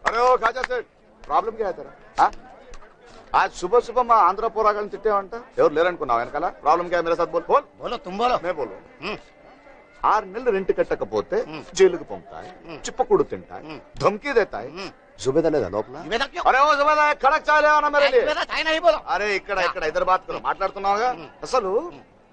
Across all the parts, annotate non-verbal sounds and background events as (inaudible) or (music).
अरे ओ खाजा सेठ ప్రాబ్లం क्या है तेरा हाँ? आज सुबह सुबह మా ఆంధ్ర పోరాగాలను తిట్టావంట ఎవరు లేరనుకున్నావు వెనకాల ప్రాబ్లం क्या है मेरे साथ बोल बोल బోలో తుమ్ బోలో मैं बोलो హ్మ్. ఆరు నెలలు రెంట్ కట్టకపోతే హ్మ్. జైలుకు పంపుతాయి హ్మ్. చిప్పకూడు తింటాయి హ్మ్. ధమ్కీ దేతాయి హ్మ్. జుబేదా లేదా లోపల जुबेदा क्यों అరే ఓ జుబేదా కడక్ చాలే అన్న మేరే లియే. जुबेदा चाय नहीं बोलो అరే ఇక్కడ ఇక్కడ హైదరాబాద్ లో మాట్లాడుతున్నావుగా హ్మ్. అసలు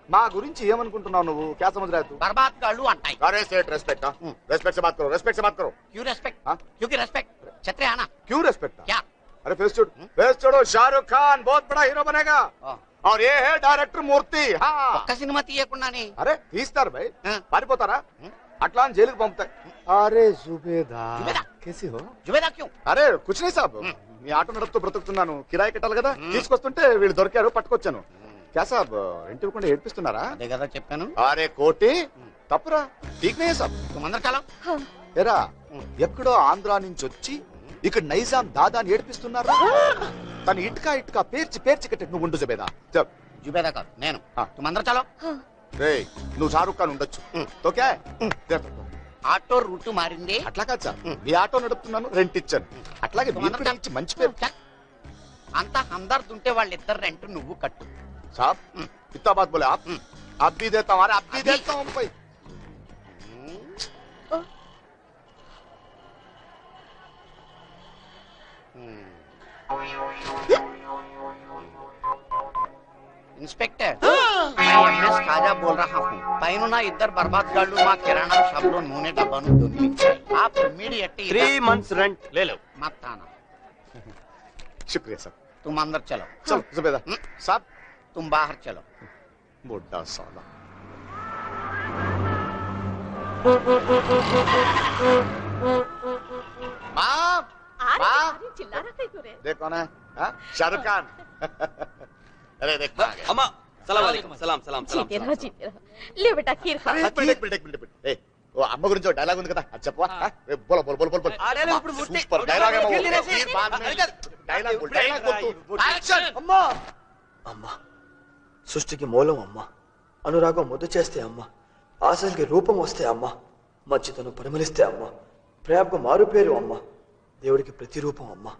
మా గురించి ఏమనుకుంటున్నావు నువ్వు? కేసమజరాజు బర్బాత్కళ్ళు అంటాయి. అరే సేట్ రెస్పెక్ట్ రెస్పెక్ట్ బాత్ కరో రెస్పెక్ట్ బాత్ కరో క్యూ రెస్పెక్ట్ క్యూ కి రెస్పెక్ట్ చత్రయాన క్యూ రెస్పెక్ట్ యా. అరే ఫేస్ చూడు ఫేస్ చూడు షారుఖ్ ఖాన్ బోత్ బడా హీరో బనేగా. ఆర్ ఏ హే డైరెక్టర్ మూర్తి హా. ఒక్క సినిమా తీయకుండానే. అరే తీస్తారు భై పారిపోతారా? అట్లా అని జైలుకు పంపుతాయి. అరే జుబేదా. జుబేదా. కేసి హో? జుబేదా క్యూ? అరే కుచ్ నహీ సాబ్? మీ ఆటో నడుపుతూ బ్రతుకుతున్నాను. కిరాయి కట్టాలి కదా? తీసుకొస్తుంటే వీళ్ళు దొరికారు పట్టుకొచ్చాను. సాబ్ రెంట్ కూడా ఏడిపిస్తున్నారా? అదే కదా చెప్పాను. అరే కోటి తప్పురా. టీక్నే సాబ్. ఎరా ఎక్కడో ఆంధ్ర నుంచి వచ్చి ఇక్కడ నైజాం దాదాని ఏడిపిస్తున్నారా? తను ఇటుక ఇటుక పేర్చి పేర్చి కట్టి నువ్వు ఉండు జుబేదా. జుబేదా కాదు నేను. తొందర చాలా రే నువ్వు షారుఖ్ ఖాన్ ఉండొచ్చు. ఓకే? ఆటో రూట్ మారింది. అట్లా కాదు సార్. మీ ఆటో నడుపుతున్నాను రెంట్ ఇచ్చాను. అట్లాగే మంచి పేరు. అంత హందర్దుంటే వాళ్ళిద్దరు రెంట్ నువ్వు కట్టు. साहब कितना बात बोले आप। आप भी देता हूँ आप भी देता हूँ भाई। इंस्पेक्टर हाँ। मैं एमएस खाजा बोल रहा हूँ। पहनो ना इधर बर्बाद कर लू माँ किराना शब्दों मुने का बनू दोनों आप इमीडिएटली थ्री मंथ्स रेंट ले लो। मत आना। शुक्रिया सर। तुम अंदर चलो। चलो हाँ। जबेदा। हम्म। साहब तुम बाहर चलो बुड्ढा साला माँ अरे माँ अरे चिल्ला रहा था क्यों रे देख कौन है हाँ? शाहरुख खान (laughs) अरे देख आ गया अम्मा सलाम वालेकुम सलाम सलाम सलाम जीते रहो जीते रहो ले बेटा खीर खा अरे एक मिनट एक मिनट एक मिनट एक मिनट ए ఓ అమ్మ గురించి డైలాగ్ ఉంది కదా అది చెప్పవా బోల బోల బోల బోల అరే, అరే, ఇప్పుడు ముట్టి- సూపర్ డైలాగ్ ఏమో ముట్టి తినేసి. తీర్ బాద్ మే అరే, కాదు. డైలాగ్ బోల్ డైలాగ్ బోల్ యాక్షన్ అమ్మా అమ్మ సృష్టికి మూలం అమ్మ. అనురాగం ముద్దు చేస్తే అమ్మ. ఆశలకి రూపం వస్తే అమ్మ. మచ్చితను పరిమళిస్తే అమ్మ. ప్రేమకు మారు పేరు అమ్మ. దేవుడికి ప్రతిరూపం అమ్మ.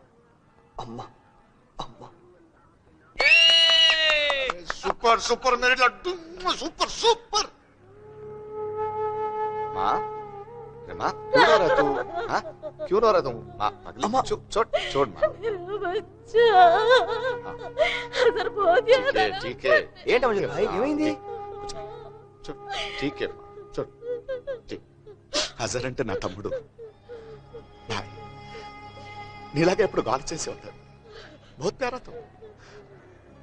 అమ్మ. అమ్మ. Super super merit super super! మా? माँ अरे माँ क्यों रो रहा तू हाँ क्यों रो रहा तू माँ पगली अम्मा। छोड़ छोड़ छोड़ माँ मेरा बच्चा अगर बहुत याद ठीक है आ रहा ठीक है ఏంటి అమ్మ భాయ్ ఏమైంది कुछ नहीं। चुप ठीक है माँ चुप ठीक హజర్ అంటే నా తమ్ముడు బాయ్ నీలాగే ఎప్పుడు గాలి చేసి ఉంటాడు బహుత్ ప్యారాతో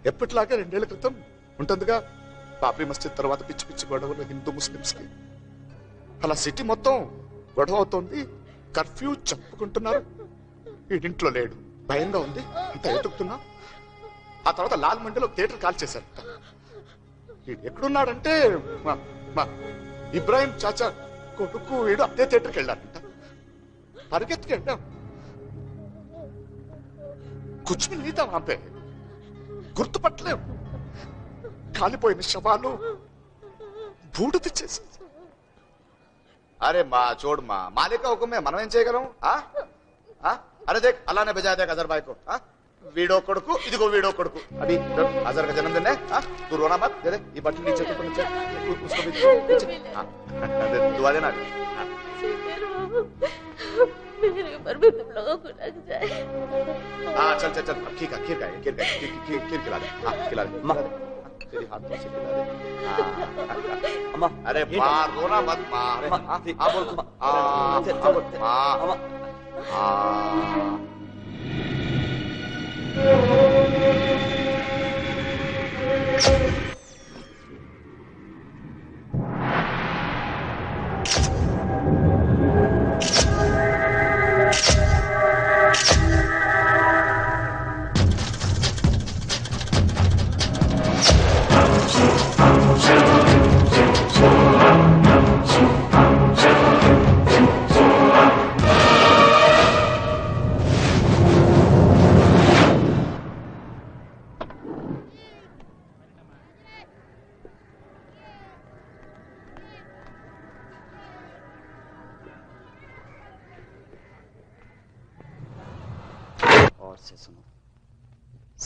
ఎప్పటిలాగే రెండేళ్ల క్రితం ఉంటుందిగా బాబ్రీ మస్జిద్ తర్వాత పిచ్చి పిచ్చి గొడవలు హిందూ ముస్లిమ్స్ కి అలా సిటీ మొత్తం గొడవ అవుతోంది కర్ఫ్యూ చెప్పుకుంటున్నారు. ఇంట్లో లేడు. భయంగా ఉంది. ఇంత ఎతుకుతున్నా ఆ తర్వాత లాల్ మండిలో థియేటర్ కాల్ చేశారు. ఎక్కడున్నాడంటే మా ఇబ్రాహిం చాచా కొడుకు వీడు అదే థియేటర్కి వెళ్ళారంట. పరిగెత్తుకు వెళ్ళాం కూర్చుని నీతా ఆపే? గుర్తుపట్టలేం. కాలిపోయిన శవాలు బూడిద చేసి అరే మా చూడు మా మాలిక హుకుమే మనం ఏం చేయగలం ఆ? ఆ? అరే దేక్ అలానే బజా దేక్ అజర్ బాయ్ కో ఆ? వీడో కొడుకు ఇదిగో వీడో కొడుకు అభి అజర్ का जन्मदिन है हाँ तू रोना मत दे दे ये बटन नीचे तो नीचे उ- उसको भी नीचे हाँ दे (laughs) दुआ देना हाँ। जीते रहो मेरे ऊपर भी तुम लोगों को लग जाए हाँ चल चल चल अब खीर का खीर का है, खीर का है, खीर खीर खीर खिला दे हाँ खिला दे माँ। खिला दे। हाँ, तेरी हाथ पास अम्मा अरे मार रोना मत मार आ बोल आ बोल आ आ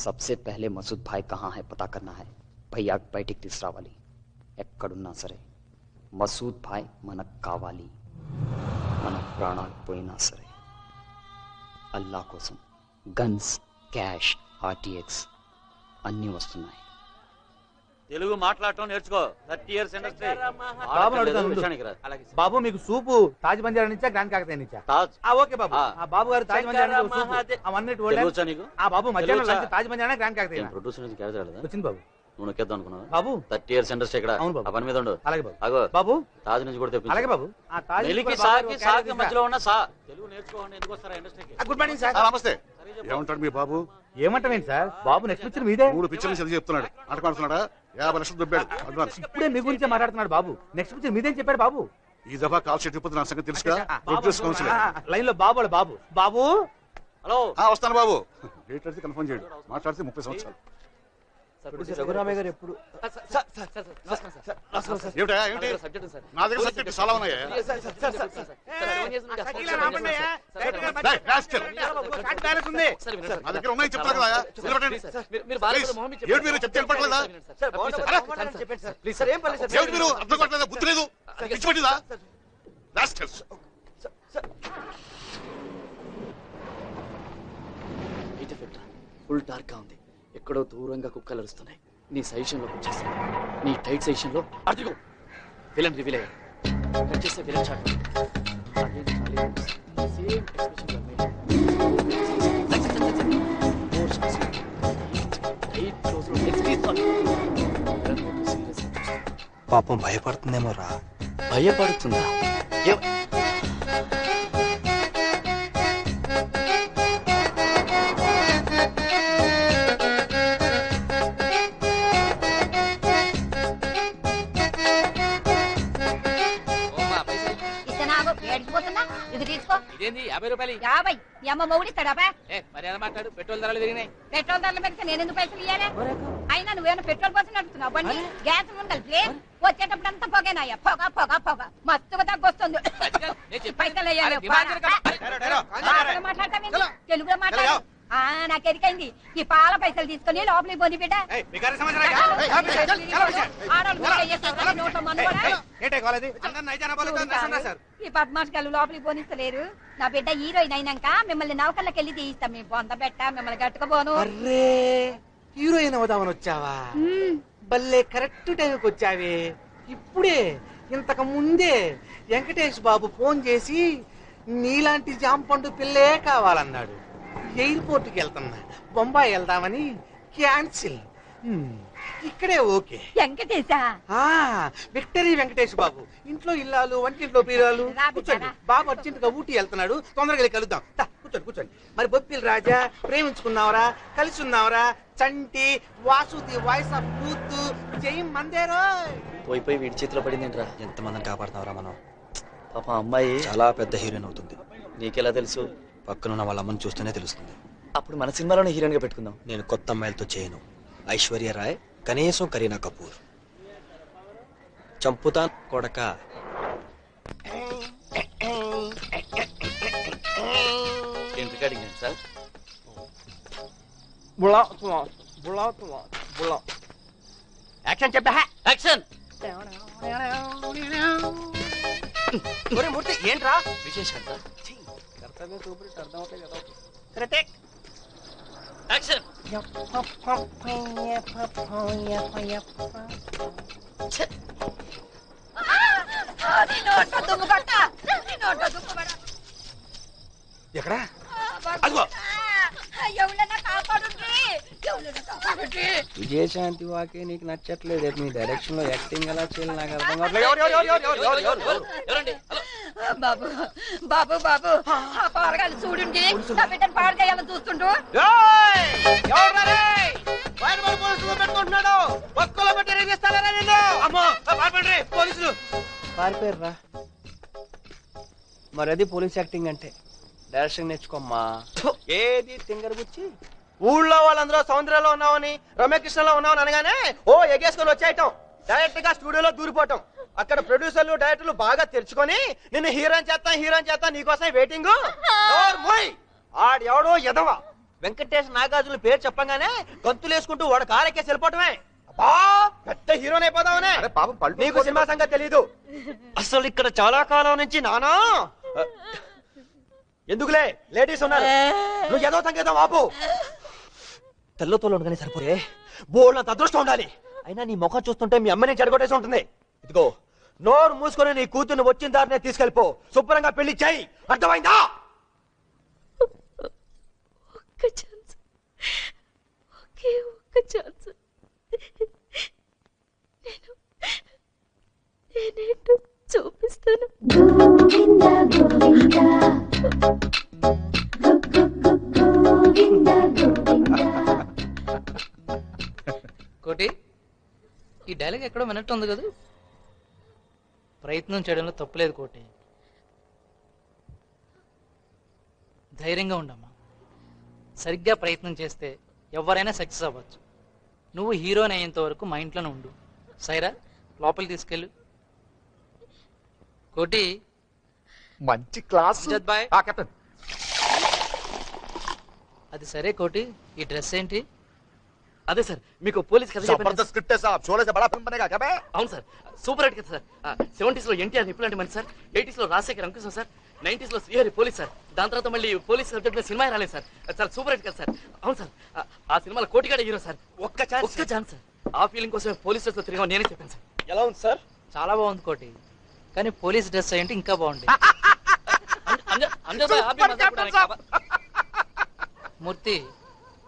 सबसे पहले मसूद भाई कहाँ है पता करना है भैया బయటికి తీసుకురావాలి ఎక్కడున్నా సరే మసూద్ భాయ్ మనకు కావాలి మన ప్రాణాలు పోయినా సరే అల్లా కోసం గన్స్ క్యాష్ ఆర్టీఎక్స్ అన్నీ వస్తున్నాయి తెలుగు మాట్లాడటం నేర్చుకో. థర్టీ ఇయర్స్ ఇండస్ట్రీ బాబు అడుగుతాను. ముందు. బాబు మీకు సూపు తాజ్ బంజారా నుంచా గ్రాండ్ కాకతీయ నుంచా? తాజ్. ఆ ఓకే బాబు. ఆ. ఆ బాబు గారు తాజ్ బంజారా నుంచి ఒక సూపు. మహాదే- ఆ వన్ నీకు? బాబు మధ్యాహ్నం? Lunch Taj Banjara grand Kakatiya producer నుంచి? క్యారెక్టర్ రాలేదా? వచ్చింది బాబు. నువ్వు నొక్కేద్దాం అనుకున్నావా? బాబు. థర్టీ ఇయర్స్ ఇండస్ట్రీ ఇక్కడ. అవును బాబు. ఆ పని మీద ఉండు. అలాగే బాబు. అగో బాబు. తాజ్ నుంచి కూడా తెప్పించు. అలాగే బాబు. ఆ తాజ్ నెలికి కూడా బాబు సాకి గారు సాకి క్యారెట్ మధ్యలో ఉన్న సా. తెలుగు నేర్చుకోండి ఎందుకు వస్తారా ఇండస్ట్రీకి ఆ, గుడ్ మార్నింగ్ సార్ నమస్తే. ఏమంటాడు మీ బాబు? ఏమంటావేంటి సార్ బాబు నెక్స్ట్ పిక్చర్ మీదే? మూడు పిక్చర్లు చదివి చెప్తున్నాడు. ఆటమాడుతున్నాడా యాభై లక్షలు దుబ్బాడు. అడ్వాన్స్ ఇప్పుడే మీ గురించే మాట్లాడుతున్నాడు బాబు. నెక్స్ట్ పిక్చర్ మీదేం చెప్పాడు బాబు? ఈ దఫా కాల్ షీట్ ఇప్పటి నా సంగతి తెలుసుగా? ప్రొడ్యూస్ కౌన్సిల్ లైన్లో బాబు బాబు బాబు. హలో వస్తాను బాబు. డేట్ అయితే కన్ఫర్మ్ చేయడు. మాట్లాడితే ముప్పై సంవత్సరాలు. రఘురామయ్య గారు ఎప్పుడు ఏమిటా ఏమిటి నా దగ్గర సబ్జెక్ట్ చాలా ఉన్నాయా డేయ్, rascal. నా దగ్గర ఉన్నాయి చెప్తారు కదా నిలబడండి. Please. ఏమిటి మీరు చెప్తే వినపడలేదా సార్ ఏం పర్లేదు సార్ ఏమిటి మీరు అర్థం కావట్లేదా బుద్ధి లేదు పిచ్చి పట్టిందా రాస్కల్స్ బయట పెట్ట ఫుల్ డార్క్గా ఉంది ఎక్కడో దూరంగా కుక్కలు అరుస్తున్నాయి. నీ సజెషన్లోకి వచ్చేస్తా నీ టైట్ సజెషన్లో అదిగో విలన్ రివీల్ అయ్యాడు. కట్ చేస్తే విలన్ షాట్. సేమ్ పాపం భయపడుతుందేమో రా భయపడుతుందా అమ్మ మొగుడు మాట్లాడు? పెట్రోల్ ధరలు పెరిగినాయి. పెట్రోల్ ధరల మీద నేను ఎందుకు పైసలు ఇయ్యాలి? అయినా నువ్వేమైనా పెట్రోల్ కోసం నడుపుతున్నావు? బండి గ్యాస్ ఉంది కలిపి వచ్చేటప్పుడు అంతా పొగేనాయ్యా పొగ పొగ పొగ. మస్తుగా తగ్గొస్తుంది. పైసలు మాట్లాడతావేంటి? తెలుగులో మాట్లాడు ఆ నాకు ఎరికైంది ఈ పాల పైసలు తీసుకొని లోపలికి పోని బిడ్డ. ఈ పద్మాషకాలు లోపలికి పోనిస్తలేరు. నా బిడ్డ హీరోయిన్ అయినాక మిమ్మల్ని నౌకర్లకు వెళ్ళి తీయిస్తాం. మీ బొంద పెట్ట మిమ్మల్ని గట్టుకపోను అర్రే హీరోయిన్ అవుదామని వచ్చావా? భలే కరెక్ట్ టైంకి వచ్చావే. ఇప్పుడే ఇంతకు ముందే వెంకటేష్ బాబు ఫోన్ చేసి నీలాంటి జాంపండు పిల్లే కావాలన్నాడు. ఎయిర్పోర్ట్కి వెళ్తున్నా. బొంబాయి వెళ్దామని క్యాన్సిల్. ఇక్కడే ఓకే. వెంకటేశా. ఆ విక్టరీ వెంకటేష్ బాబు. ఇంట్లో ఇల్లాలు వంటింట్లో పీరాలు కూర్చోండి. బాబు అర్జెంటుగా ఊటీ వెళ్తున్నాడు. తొందరగా వెళ్ళి కలుద్దాం. కూర్చోండి కూర్చోండి. మరి బొప్పిల్ రాజా ప్రేమించుకున్నావరా? కలిసి ఉన్నావరా చంటి వాసుది వాయిస్ ఆఫ్ యూత్ జై మందేరో! పోయి పోయి వీడి చేతిలో పడిందేంట్రా? ఎంతమందిని కాపాడుతున్నావురా మనం? పాప అమ్మాయి చాలా పెద్ద హీరోయిన్ అవుతుంది. నీకెలా తెలుసు? పక్కనున్న వాళ్ళ అమ్మని చూస్తేనే తెలుస్తుంది. అప్పుడు మన సినిమాలోనే హీరోయిన్గా పెట్టుకుందాం. నేను కొత్త అమ్మాయిలతో చేయను. ఐశ్వర్య రాయ్ కనీసం కరీనా కపూర్. చంపుతా కొడక. ఏం రికార్డింగ్ ఏంటి సార్? యాక్షన్ చెప్పా యాక్షన్! మూర్తి ఏంట్రా? విశేషంగా యాక్షన్ నీ నోట్లో దుమ్ము కొట్ట నీ నోట్లో దుమ్ము కొట్ట. ఎక్కడా అదిగో ఎవరైనా కాపాడుండ్రి ఎవరైనా కాపాడుండ్రి విజయశాంతి వాకే నీకు నచ్చట్లేదు మీ డైరెక్షన్లో యాక్టింగ్ ఎలా చేయాలి నాకు అర్థం ఎవరండి హలో బాబు బాబు బాబు. ఆ పారగాలు చూడండి. నా బిడ్డను పాడు చేయాలని పోలీసులు. పారిపోయారా మరి అది పోలీస్ యాక్టింగ్ అంటే డైరెక్షన్ నేర్చుకోమ్మా. ఏది తింగర గుచ్చి? ఊళ్ళో వాళ్ళందరూ సౌందర్యంలో ఉన్నామని రమ్యకృష్ణలో ఉన్నామని అనగానే ఓ ఎగేసుకొని వచ్చేయటం. డైరెక్ట్గా స్టూడియోలో దూరిపోవటం. అక్కడ ప్రొడ్యూసర్లు డైరెక్టర్లు బాగా తెరుచుకొని నిన్ను హీరోయిన్ చేస్తా హీరోయిన్ చేస్తా నీకోసం వెయిటింగ్. ఆడు ఎవడో ఎదవ వెంకటేష్ నాగార్జున పేరు చెప్పంగానే గంతులు వేసుకుంటూ వాడు కారెక్కేసి వెళ్ళిపోవటమే. పెద్ద హీరోని అయిపోదామనే. పాపం పళ్ళు నీకు సినిమా సంగతి తెలీదు. అసలు ఇక్కడ చాలా కాలం నుంచి నానా? ఎందుకులే? లేడీస్ ఉన్నారు. నువ్వు ఏదో సంగీతం ఆపు. తెల్లతోలు ఉండగానే సరిపోయే బోళ్ళంత అదృష్టం ఉండాలి. అయినా నీ ముఖం చూస్తుంటే మీ అమ్మని చెడగొట్టేసి ఉంటుంది. ఇదిగో నోరు మూసుకొని నీ కూతుర్ని వచ్చిన దారినే తీసుకెళ్ళిపో. శుభ్రంగా పెళ్ళి చేయి. అర్థమైందా? ఒక్క ఛాన్స్ ఒకే ఒక్క ఛాన్స్ నేను నేనేంటో చూపిస్తాను. డైలాగ్ ఎక్కడో వినట్టు ఉంది కదా? ప్రయత్నం చేయడంలో తప్పులేదు కోటి. ధైర్యంగా ఉండమ్మా. సరిగ్గా ప్రయత్నం చేస్తే ఎవరైనా సక్సెస్ అవ్వచ్చు. నువ్వు హీరోని అయ్యేంత వరకు మా ఇంట్లోనే ఉండు. సైరా లోపలికి తీసుకెళ్ళు. కోటి. మంచి క్లాస్. బాయ్. కెప్టెన్. అది సరే కోటి. ఈ డ్రెస్ ఏంటి? అదే సార్ మీకు పోలీస్ కథ చెప్పాను జబర్దస్త్ స్క్రిప్ట్ है साहब शोले से बड़ा फिल्म बनेगा क्या बे అవును సార్ సూపర్ హిట్ కదా సార్ సెవెంటీస్ లో ఎన్టీఆర్ నిప్పులు అంటే మంచి సార్ ఎయిటీస్ లో రాజశేఖర్ అంకుశం సార్ నైన్టీస్ లో శ్రీహరి పోలీస్ సార్ దాని తర్వాత మళ్ళీ పోలీస్ సబ్జెక్ట్ మీద సినిమా రాలేదు సార్ చాలా సూపర్ హిట్ కదా సార్ అవును సార్ ఆ, ఆ సినిమాలో కోటిగాడ హీరో సార్ ఒక్క ఛాన్స్ ఒక్క ఛాన్స్ సార్ ఆ ఫీలింగ్ కోసం పోలీస్ స్టేషన్ లో తిరిగా నేనే చెప్పాను సార్ ఎలా ఉంది సార్ చాలా బాగుంది కోటి కానీ పోలీస్ డ్రెస్ అయ్యంటే ఇంకా బాగుంది (laughs) అంజ- అంజద్ బాయ్, ఆపి మజాక్ కూడా అనక. మూర్తి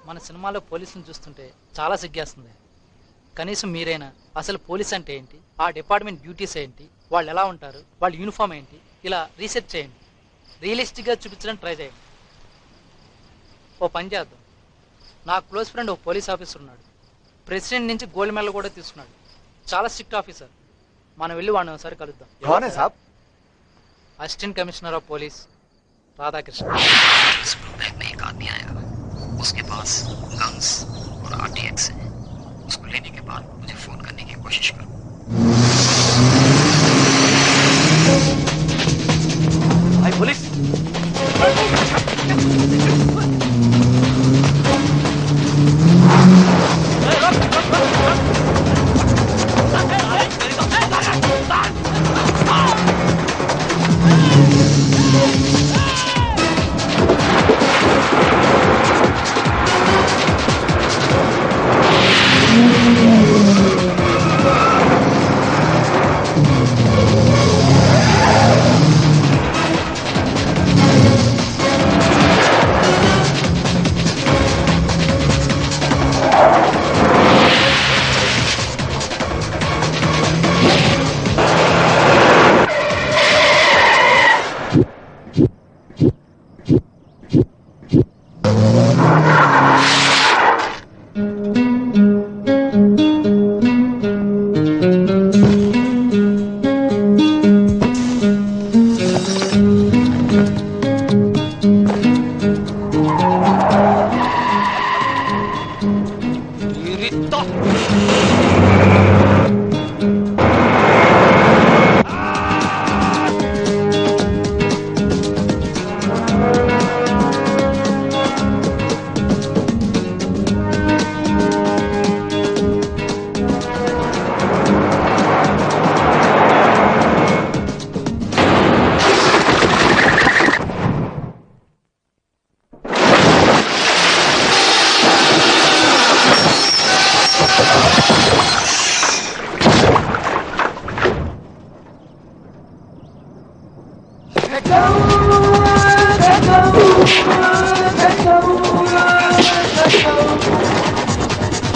మన సినిమాలో పోలీసులు చూస్తుంటే చాలా సిగ్గేస్తుంది. కనీసం మీరైనా అసలు పోలీస్ అంటే ఏంటి? ఆ డిపార్ట్మెంట్ డ్యూటీస్ ఏంటి? వాళ్ళు ఎలా ఉంటారు? వాళ్ళ యూనిఫామ్ ఏంటి? ఇలా రీసెర్చ్ చేయండి. రియలిస్టిక్గా చూపించడానికి ట్రై చేయండి. ఓ పని చేద్దాం. నా క్లోజ్ ఫ్రెండ్ ఓ పోలీస్ ఆఫీసర్ ఉన్నాడు. ప్రెసిడెంట్ నుంచి గోల్డ్ మెడల్ కూడా తీసుకున్నాడు. చాలా స్ట్రిక్ట్ ఆఫీసర్. మనం వెళ్ళి వాడిని ఒకసారి కలుద్దాం. Assistant commissioner of police Radhakrishna. उसके पास लंग्स और आरटीएक्स है। उसको लेने के बाद मुझे फ़ोन करने की कोशिश करो।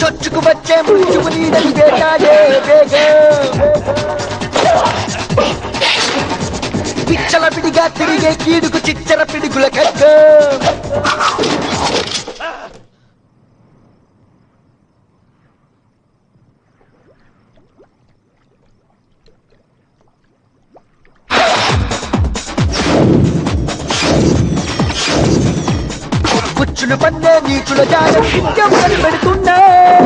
చొచ్చుకు వచ్చే మృత్యువు నీడని వేటాడే పిచ్చల పిడిగా తిరిగే కీడుకు చిచ్చర పిడుగుల ఖడ్గం పుచ్చులు పన్నే నీచుల జాలం నిత్యం కనిపెడుతున్నా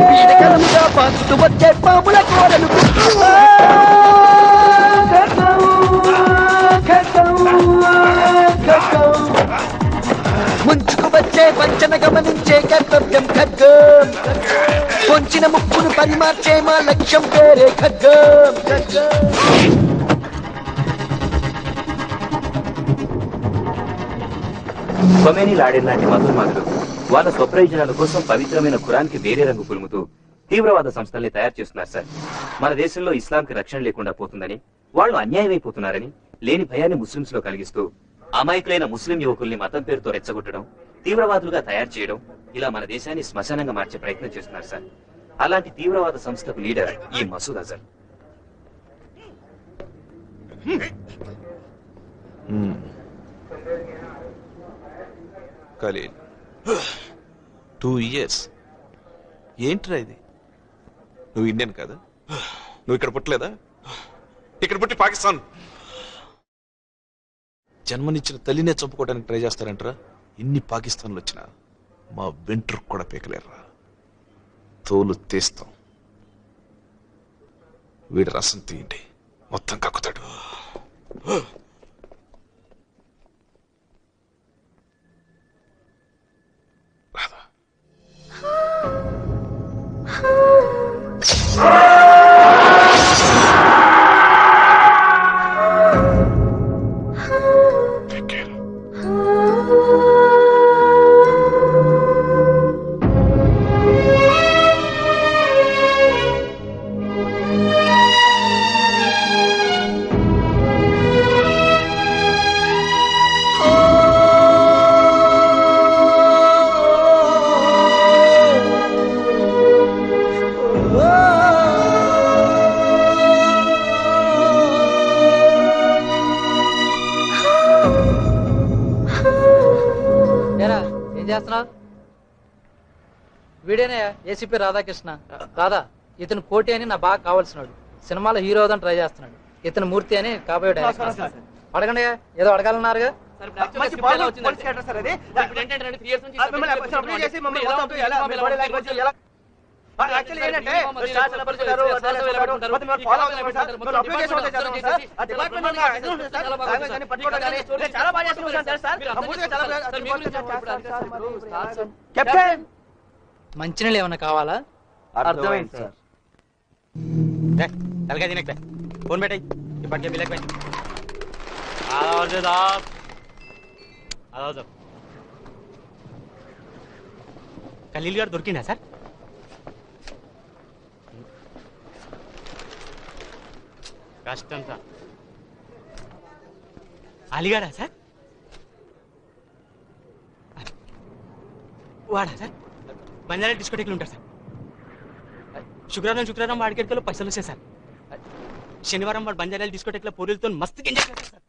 పీడకలముగా పాకుతూ వచ్చే పాముల కోరలు. ఖడ్గం, ఖడ్గం, ఖడ్గం. ముంచుకు వచ్చే వంచన గమనించి ముడిచిన ముప్పును పరిమార్చే మా లక్ష్యం పేరే ఖడ్గం ఖడ్గం కొమేని లాడెన్ లాంటి మధుర్మాదులు వాళ్ళ స్వప్రయోజనాల కోసం పవిత్రమైన ఖురాన్కి వేరే రంగు పులుముతూ తీవ్రవాద సంస్థల్ని తయారు చేస్తున్నారు సార్. మన దేశంలో ఇస్లాంకి రక్షణ లేకుండా పోతుందని వాళ్ళు అన్యాయమైపోతున్నారని లేని భయాన్ని ముస్లింస్లో కలిగిస్తూ అమాయకులైన ముస్లిం యువకుల్ని మతం పేరుతో రెచ్చగొట్టడం తీవ్రవాదులుగా తయారు చేయడం ఇలా మన దేశాన్ని శ్మశానంగా మార్చే ప్రయత్నం చేస్తున్నారు సార్. అలాంటి తీవ్రవాద సంస్థకు లీడర్ ఈ మసూద్ అజర్ ఖలీల్. Two years. ఏంట్రా ఇది? నువ్వు ఇండియన్ కాదా? నువ్వు ఇక్కడ పుట్టలేదా? ఇక్కడ పుట్టి పాకిస్తాన్. జన్మనిచ్చిన తల్లినే చంపుకోవడానికి ట్రై చేస్తారంటరా? ఇన్ని పాకిస్తాన్లు వచ్చినా మా వెంట్రుకు కూడా పీకలేరురా. తోలు తీస్తాం. వీడి రసం తీయండి. మొత్తం కక్కుతాడు. Ah! (sighs) (sighs) ఏసీపీ రాధాకృష్ణ. రాధా ఇతను కోటి అని నా బాగా కావాల్సినాడు. సినిమాలో హీరో అవుదాని ట్రై చేస్తున్నాడు. ఇతను మూర్తి అని కాబోయే డైరెక్టర్. అడగండి ఏదో అడగాలన్నారుగా? యాక్చువల్లీ ఏంటంటే చాలు బాగా సార్. బాగా కెప్టెన్ మంచినీళ్ళు ఏమైనా కావాలా? అర్థమైంది సార్. తలకాయ తినక ఫోన్ పెట్టాయి. ఇప్పటికే బిల్లకి ఖలీల్ గారు దొరికిందా సార్? కష్టం సార్. అలీగాడా సార్? వాడా సార్? బంజారా డిస్కోటెక్లు ఉంటారు సార్. శుక్రవారం శుక్రవారం వాడికెట్కలో పైసలు వస్తాయి సార్. శనివారం వాడు బంజారాలు డిస్కోటెక్లో పూరీలతో మస్తు ఎంజాయ్ చేస్తారు సార్.